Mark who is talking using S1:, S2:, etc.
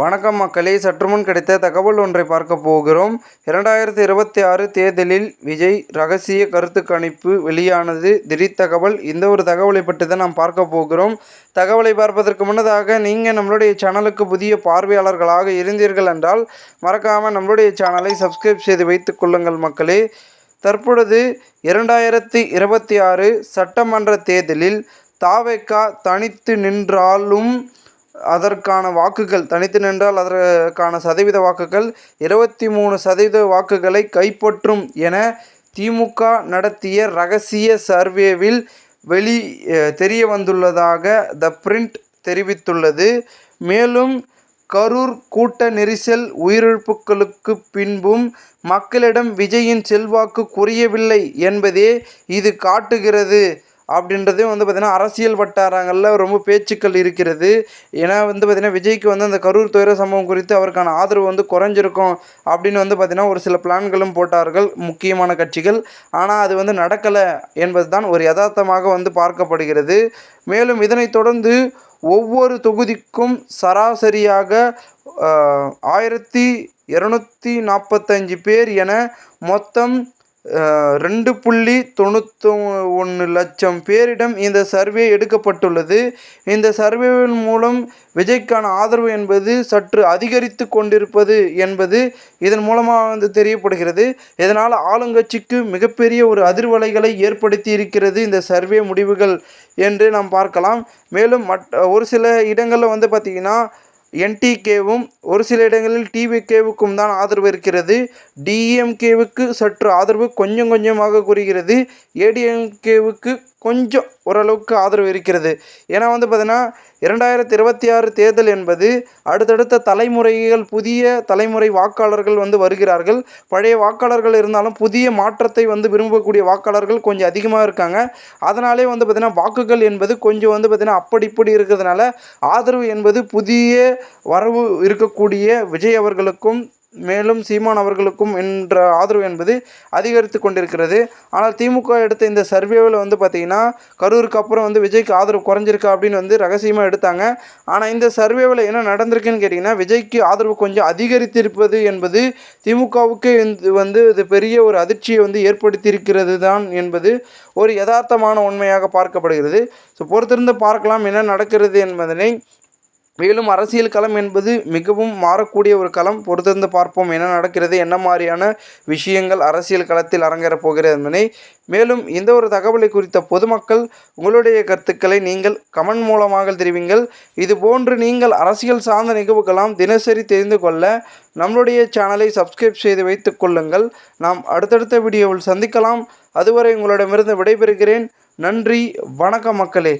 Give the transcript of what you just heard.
S1: வணக்கம் மக்களே சற்றுமுன் கிடைத்த தகவல் ஒன்றை பார்க்க போகிறோம். இரண்டாயிரத்தி இருபத்தி ஆறு தேர்தலில் விஜய் ரகசிய கருத்து கணிப்பு வெளியானது. திடீர் தகவல் இந்த ஒரு தகவலை பற்றி தான் நாம் பார்க்க போகிறோம். தகவலை பார்ப்பதற்கு முன்னதாக நீங்கள் நம்மளுடைய சேனலுக்கு புதிய பார்வையாளர்களாக இருந்தீர்கள் என்றால் மறக்காமல் நம்மளுடைய சேனலை சப்ஸ்கிரைப் செய்து வைத்துக் கொள்ளுங்கள் மக்களே. தற்பொழுது இரண்டாயிரத்தி இருபத்தி ஆறு சட்டமன்ற தேர்தலில் தாவேக்கா தனித்து நின்றாலும் அதற்கான வாக்குகள் தனித்து நின்றால் அதற்கான சதவீத வாக்குகள் இருபத்தி மூணு சதவீத வாக்குகளை கைப்பற்றும் என திமுக நடத்திய ரகசிய சர்வேவில் வெளி தெரிய வந்துள்ளதாக த பிரிண்ட் தெரிவித்துள்ளது. மேலும் கரூர் கூட்ட நெரிசல் உயிரிழப்புகளுக்கு பின்பும் மக்களிடம் விஜயின் செல்வாக்கு குறையவில்லை என்பதே இது காட்டுகிறது. அப்படின்றதையும் வந்து பார்த்திங்கன்னா அரசியல் வட்டாரங்களில் ரொம்ப பேச்சுக்கள் இருக்கிறது. ஏன்னா வந்து பார்த்திங்கன்னா விஜய்க்கு வந்து அந்த கரூர் துயர சம்பவம் குறித்து அவருக்கான ஆதரவு வந்து குறைஞ்சிருக்கும் அப்படின்னு வந்து பார்த்திங்கன்னா ஒரு சில பிளான்களும் போட்டார்கள் முக்கியமான கட்சிகள். ஆனால் அது வந்து நடக்கலை என்பது தான் ஒரு யதார்த்தமாக வந்து பார்க்கப்படுகிறது. மேலும் இதனைத் தொடர்ந்து ஒவ்வொரு தொகுதிக்கும் சராசரியாக ஆயிரத்தி இரநூத்தி நாற்பத்தஞ்சு பேர் என மொத்தம் ரெண்டு புள்ளி தொண்ணூற்றி ஒன்று லட்சம் பேரிடம் இந்த சர்வே எடுக்கப்பட்டுள்ளது. இந்த சர்வேவின் மூலம் விஜய்க்கான ஆதரவு என்பது சற்று அதிகரித்து கொண்டிருப்பது என்பது இதன் மூலமாக வந்து தெரியப்படுகிறது. இதனால் ஆளுங்கட்சிக்கு மிகப்பெரிய ஒரு அதிர்வலைகளை ஏற்படுத்தி இருக்கிறது இந்த சர்வே முடிவுகள் என்று நாம் பார்க்கலாம். மேலும் மற்ற ஒரு சில இடங்களில் வந்து பார்த்திங்கன்னா என்டிகேவும் ஒரு சில இடங்களில் டிவிகேவுக்கும் தான் ஆதரவு இருக்கிறது. டிஎம்கேவுக்கு சற்று ஆதரவு கொஞ்சம் கொஞ்சமாக குறைகிறது. ஏடிஎம்கேவுக்கு கொஞ்சம் ஓரளவுக்கு ஆதரவு இருக்கிறது. ஏன்னா வந்து பார்த்திங்கன்னா இரண்டாயிரத்தி இருபத்தி ஆறு தேர்தல் என்பது அடுத்தடுத்த தலைமுறைகள் புதிய தலைமுறை வாக்காளர்கள் வந்து வருகிறார்கள். பழைய வாக்காளர்கள் இருந்தாலும் புதிய மாற்றத்தை வந்து விரும்பக்கூடிய வாக்காளர்கள் கொஞ்சம் அதிகமாக இருக்காங்க. அதனாலே வந்து பார்த்திங்கன்னா வாக்குகள் என்பது கொஞ்சம் வந்து பார்த்திங்கன்னா அப்படி இப்படி இருக்கிறதுனால ஆதரவு என்பது புதிய வரவு இருக்கக்கூடிய விஜய் அவர்களுக்கும் மேலும் சீமான் அவர்களுக்கும் என்ற ஆதரவு என்பது அதிகரித்து கொண்டிருக்கிறது. ஆனால் திமுக எடுத்த இந்த சர்வேவில் வந்து பார்த்திங்கன்னா கரூருக்கு அப்புறம் வந்து விஜய்க்கு ஆதரவு குறைஞ்சிருக்கா அப்படின்னு வந்து ரகசியமாக எடுத்தாங்க. ஆனால் இந்த சர்வேவில் என்ன நடந்திருக்குன்னு கேட்டிங்கன்னா விஜய்க்கு ஆதரவு கொஞ்சம் அதிகரித்திருப்பது என்பது திமுகவுக்கு வந்து இது பெரிய ஒரு அதிர்ச்சியை வந்து ஏற்படுத்தியிருக்கிறது தான் என்பது ஒரு யதார்த்தமான உண்மையாக பார்க்கப்படுகிறது. ஸோ பொறுத்திருந்து பார்க்கலாம் என்ன நடக்கிறது என்பதனை மேலும் அரசியல் களம் என்பது மிகவும் மாறக்கூடிய ஒரு களம். பொறுத்திருந்து பார்ப்போம் என்ன நடக்கிறது என்ன மாதிரியான விஷயங்கள் அரசியல் களத்தில் அரங்கேறப் போகிறது என்பதை. மேலும் இந்த ஒரு தகவலை குறித்த பொதுமக்கள் உங்களுடைய கருத்துக்களை நீங்கள் கமெண்ட் மூலமாக தெரிவிங்கள். இது போன்று நீங்கள் அரசியல் சார்ந்த நிகழ்வுகளாம் தினசரி தெரிந்து கொள்ள நம்மளுடைய சேனலை சப்ஸ்கிரைப் செய்து வைத்துக் கொள்ளுங்கள். நாம் அடுத்தடுத்த வீடியோவில் சந்திக்கலாம். அதுவரை உங்களிடமிருந்து விடைபெறுகிறேன். நன்றி வணக்கம் மக்களே.